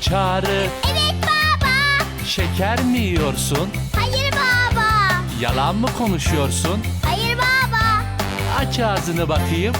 çağrı Evet baba. Şeker mi yiyorsun? Hayır baba. Yalan mı konuşuyorsun? Hayır baba. Aç ağzını bakayım.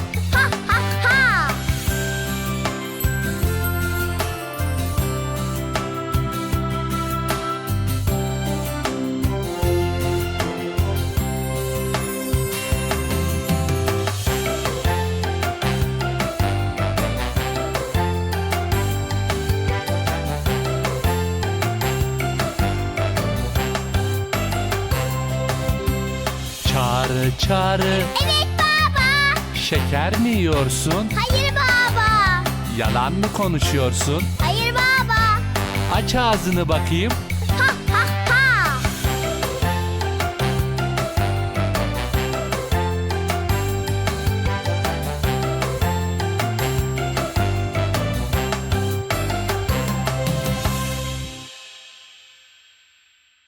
Çağrı Evet baba. Şeker mi yiyorsun? Hayır baba. Yalan mı konuşuyorsun? Hayır baba. Aç ağzını bakayım.